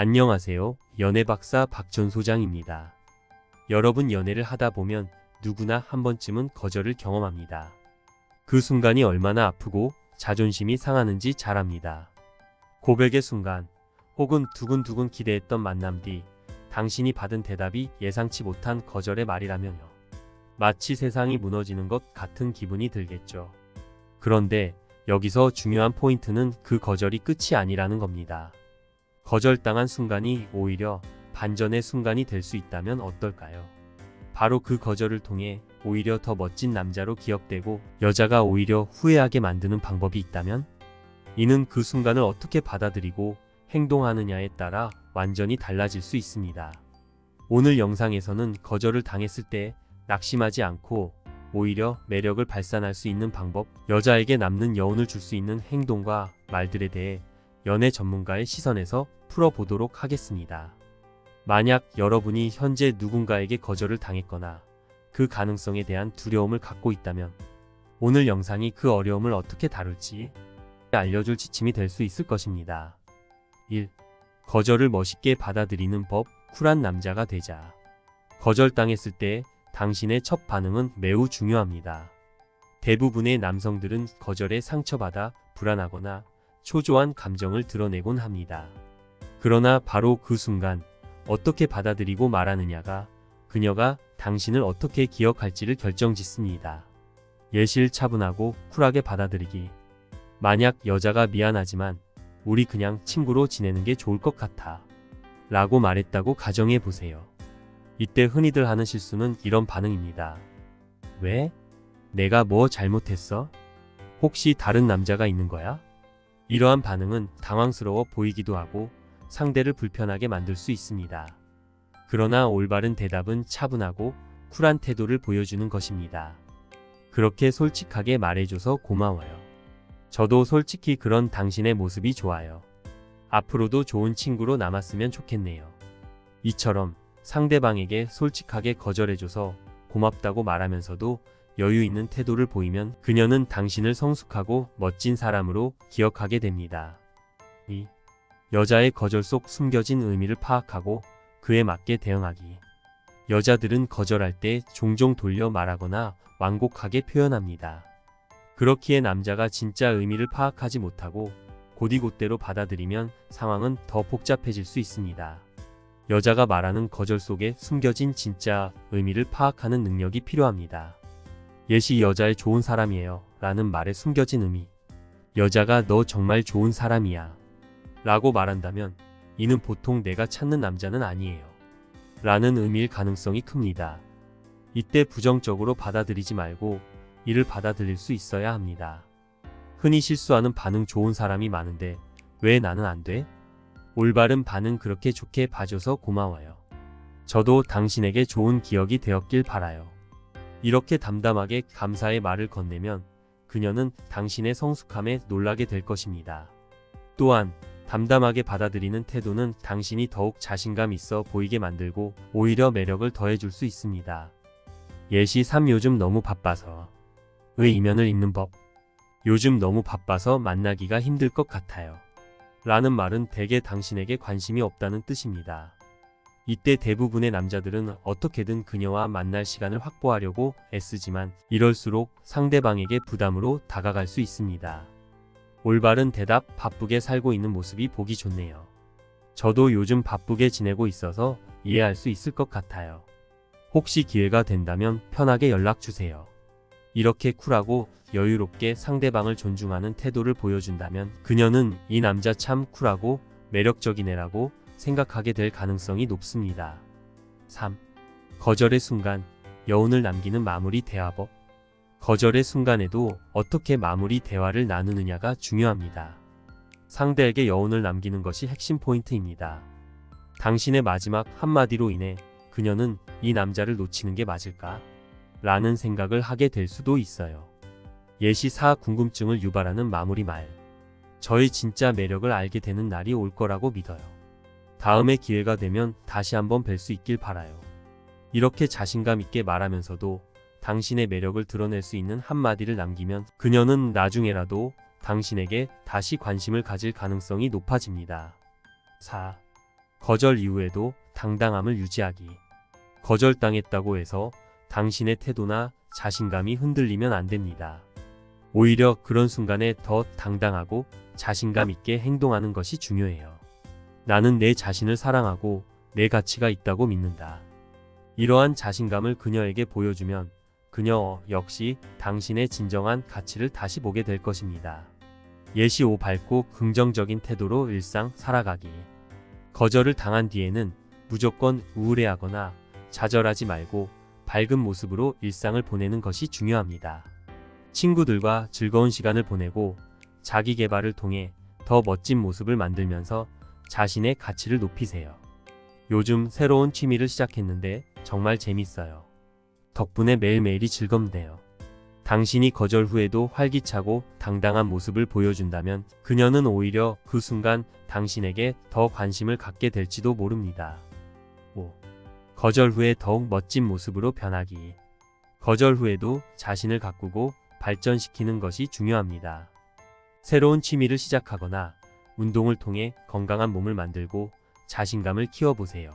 안녕하세요. 연애박사 박전 소장입니다. 여러분 연애를 하다 보면 누구나 한 번쯤은 거절을 경험합니다. 그 순간이 얼마나 아프고 자존심이 상하는지 잘 압니다. 고백의 순간 혹은 두근두근 기대했던 만남 뒤 당신이 받은 대답이 예상치 못한 거절의 말이라면요. 마치 세상이 무너지는 것 같은 기분이 들겠죠. 그런데 여기서 중요한 포인트는 그 거절이 끝이 아니라는 겁니다. 거절당한 순간이 오히려 반전의 순간이 될 수 있다면 어떨까요? 바로 그 거절을 통해 오히려 더 멋진 남자로 기억되고 여자가 오히려 후회하게 만드는 방법이 있다면? 이는 그 순간을 어떻게 받아들이고 행동하느냐에 따라 완전히 달라질 수 있습니다. 오늘 영상에서는 거절을 당했을 때 낙심하지 않고 오히려 매력을 발산할 수 있는 방법, 여자에게 남는 여운을 줄 수 있는 행동과 말들에 대해 연애 전문가의 시선에서 풀어보도록 하겠습니다. 만약 여러분이 현재 누군가에게 거절을 당했거나 그 가능성에 대한 두려움을 갖고 있다면 오늘 영상이 그 어려움을 어떻게 다룰지 알려줄 지침이 될 수 있을 것입니다. 1. 거절을 멋있게 받아들이는 법, 쿨한 남자가 되자. 거절당했을 때 당신의 첫 반응은 매우 중요합니다. 대부분의 남성들은 거절에 상처받아 불안하거나 초조한 감정을 드러내곤 합니다. 그러나 바로 그 순간 어떻게 받아들이고 말하느냐가 그녀가 당신을 어떻게 기억할지를 결정짓습니다. 예실 차분하고 쿨하게 받아들이기. 만약 여자가 미안하지만 우리 그냥 친구로 지내는 게 좋을 것 같아. 라고 말했다고 가정해 보세요. 이때 흔히들 하는 실수는 이런 반응입니다. 왜? 내가 뭐 잘못했어? 혹시 다른 남자가 있는 거야? 이러한 반응은 당황스러워 보이기도 하고 상대를 불편하게 만들 수 있습니다. 그러나 올바른 대답은 차분하고 쿨한 태도를 보여주는 것입니다. 그렇게 솔직하게 말해줘서 고마워요. 저도 솔직히 그런 당신의 모습이 좋아요. 앞으로도 좋은 친구로 남았으면 좋겠네요. 이처럼 상대방에게 솔직하게 거절해줘서 고맙다고 말하면서도 여유 있는 태도를 보이면 그녀는 당신을 성숙하고 멋진 사람으로 기억하게 됩니다. 2. 여자의 거절 속 숨겨진 의미를 파악하고 그에 맞게 대응하기. 여자들은 거절할 때 종종 돌려 말하거나 완곡하게 표현합니다. 그렇기에 남자가 진짜 의미를 파악하지 못하고 곧이곧대로 받아들이면 상황은 더 복잡해질 수 있습니다. 여자가 말하는 거절 속에 숨겨진 진짜 의미를 파악하는 능력이 필요합니다. 예시 여자의 좋은 사람이에요. 라는 말에 숨겨진 의미. 여자가 너 정말 좋은 사람이야. 라고 말한다면 이는 보통 내가 찾는 남자는 아니에요. 라는 의미일 가능성이 큽니다. 이때 부정적으로 받아들이지 말고 이를 받아들일 수 있어야 합니다. 흔히 실수하는 반응 좋은 사람이 많은데 왜 나는 안 돼? 올바른 반응 그렇게 좋게 봐줘서 고마워요. 저도 당신에게 좋은 기억이 되었길 바라요. 이렇게 담담하게 감사의 말을 건네면 그녀는 당신의 성숙함에 놀라게 될 것입니다. 또한 담담하게 받아들이는 태도는 당신이 더욱 자신감 있어 보이게 만들고 오히려 매력을 더해줄 수 있습니다. 예시 3 요즘 너무 바빠서 의 이면을 읽는 법 요즘 너무 바빠서 만나기가 힘들 것 같아요. 라는 말은 대개 당신에게 관심이 없다는 뜻입니다. 이때 대부분의 남자들은 어떻게든 그녀와 만날 시간을 확보하려고 애쓰지만 이럴수록 상대방에게 부담으로 다가갈 수 있습니다. 올바른 대답 바쁘게 살고 있는 모습이 보기 좋네요. 저도 요즘 바쁘게 지내고 있어서 이해할 수 있을 것 같아요. 혹시 기회가 된다면 편하게 연락 주세요. 이렇게 쿨하고 여유롭게 상대방을 존중하는 태도를 보여준다면 그녀는 이 남자 참 쿨하고 매력적인 애라고 생각하게 될 가능성이 높습니다. 3. 거절의 순간 여운을 남기는 마무리 대화법 거절의 순간에도 어떻게 마무리 대화를 나누느냐가 중요합니다. 상대에게 여운을 남기는 것이 핵심 포인트입니다. 당신의 마지막 한마디로 인해 그녀는 이 남자를 놓치는 게 맞을까? 라는 생각을 하게 될 수도 있어요. 예시사 궁금증을 유발하는 마무리 말. 저의 진짜 매력을 알게 되는 날이 올 거라고 믿어요. 다음에 기회가 되면 다시 한번 뵐 수 있길 바라요. 이렇게 자신감 있게 말하면서도 당신의 매력을 드러낼 수 있는 한마디를 남기면 그녀는 나중에라도 당신에게 다시 관심을 가질 가능성이 높아집니다. 4. 거절 이후에도 당당함을 유지하기. 거절당했다고 해서 당신의 태도나 자신감이 흔들리면 안 됩니다. 오히려 그런 순간에 더 당당하고 자신감 있게 행동하는 것이 중요해요. 나는 내 자신을 사랑하고 내 가치가 있다고 믿는다. 이러한 자신감을 그녀에게 보여주면 그녀 역시 당신의 진정한 가치를 다시 보게 될 것입니다. 예시 5 밝고 긍정적인 태도로 일상 살아가기. 거절을 당한 뒤에는 무조건 우울해하거나 좌절하지 말고 밝은 모습으로 일상을 보내는 것이 중요합니다. 친구들과 즐거운 시간을 보내고 자기 개발을 통해 더 멋진 모습을 만들면서 자신의 가치를 높이세요. 요즘 새로운 취미를 시작했는데 정말 재밌어요. 덕분에 매일매일이 즐겁네요. 당신이 거절 후에도 활기차고 당당한 모습을 보여준다면 그녀는 오히려 그 순간 당신에게 더 관심을 갖게 될지도 모릅니다. 5. 거절 후에 더욱 멋진 모습으로 변하기. 거절 후에도 자신을 가꾸고 발전시키는 것이 중요합니다. 새로운 취미를 시작하거나 운동을 통해 건강한 몸을 만들고 자신감을 키워보세요.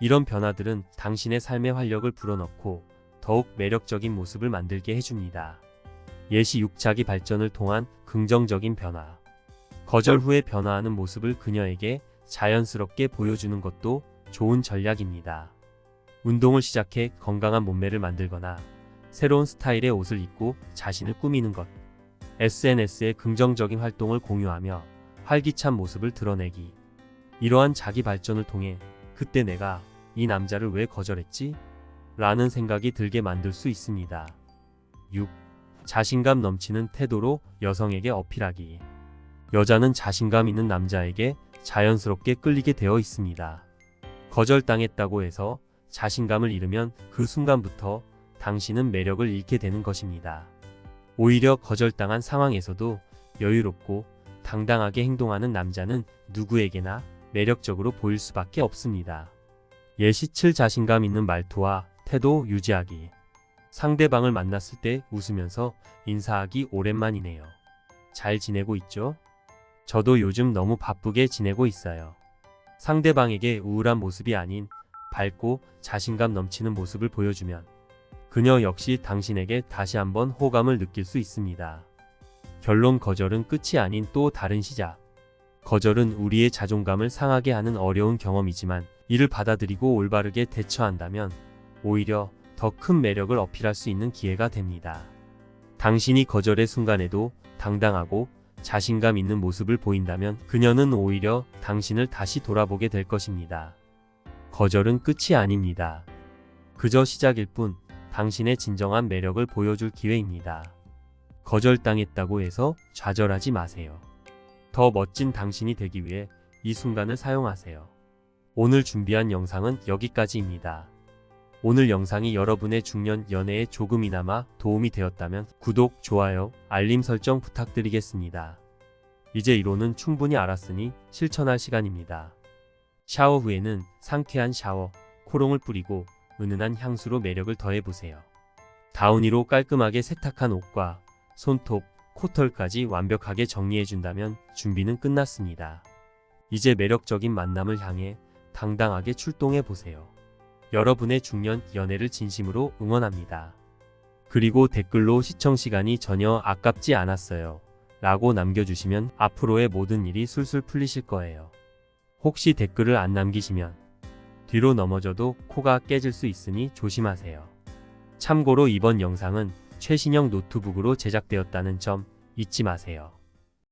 이런 변화들은 당신의 삶의 활력을 불어넣고 더욱 매력적인 모습을 만들게 해줍니다. 예시 6 자기 발전을 통한 긍정적인 변화. 거절 후에 변화하는 모습을 그녀에게 자연스럽게 보여주는 것도 좋은 전략입니다. 운동을 시작해 건강한 몸매를 만들거나 새로운 스타일의 옷을 입고 자신을 꾸미는 것. SNS에 긍정적인 활동을 공유하며 활기찬 모습을 드러내기. 이러한 자기 발전을 통해 그때 내가 이 남자를 왜 거절했지? 라는 생각이 들게 만들 수 있습니다. 6. 자신감 넘치는 태도로 여성에게 어필하기. 여자는 자신감 있는 남자에게 자연스럽게 끌리게 되어 있습니다. 거절당했다고 해서 자신감을 잃으면 그 순간부터 당신은 매력을 잃게 되는 것입니다. 오히려 거절당한 상황에서도 여유롭고 당당하게 행동하는 남자는 누구에게나 매력적으로 보일 수밖에 없습니다. 예시 7 자신감 있는 말투와 태도 유지하기. 상대방을 만났을 때 웃으면서 인사하기 오랜만이네요. 잘 지내고 있죠? 저도 요즘 너무 바쁘게 지내고 있어요. 상대방에게 우울한 모습이 아닌 밝고 자신감 넘치는 모습을 보여주면 그녀 역시 당신에게 다시 한번 호감을 느낄 수 있습니다. 결론 거절은 끝이 아닌 또 다른 시작. 거절은 우리의 자존감을 상하게 하는 어려운 경험이지만 이를 받아들이고 올바르게 대처한다면 오히려 더 큰 매력을 어필할 수 있는 기회가 됩니다. 당신이 거절의 순간에도 당당하고 자신감 있는 모습을 보인다면 그녀는 오히려 당신을 다시 돌아보게 될 것입니다. 거절은 끝이 아닙니다. 그저 시작일 뿐 당신의 진정한 매력을 보여줄 기회입니다. 거절당했다고 해서 좌절하지 마세요. 더 멋진 당신이 되기 위해 이 순간을 사용하세요. 오늘 준비한 영상은 여기까지입니다. 오늘 영상이 여러분의 중년 연애에 조금이나마 도움이 되었다면 구독, 좋아요, 알림 설정 부탁드리겠습니다. 이제 이론은 충분히 알았으니 실천할 시간입니다. 샤워 후에는 상쾌한 샤워, 코롱을 뿌리고 은은한 향수로 매력을 더해보세요. 다우니로 깔끔하게 세탁한 옷과 손톱, 코털까지 완벽하게 정리해준다면 준비는 끝났습니다. 이제 매력적인 만남을 향해 당당하게 출동해보세요. 여러분의 중년 연애를 진심으로 응원합니다. 그리고 댓글로 시청 시간이 전혀 아깝지 않았어요. 라고 남겨주시면 앞으로의 모든 일이 술술 풀리실 거예요. 혹시 댓글을 안 남기시면 뒤로 넘어져도 코가 깨질 수 있으니 조심하세요. 참고로 이번 영상은 최신형 노트북으로 제작되었다는 점 잊지 마세요.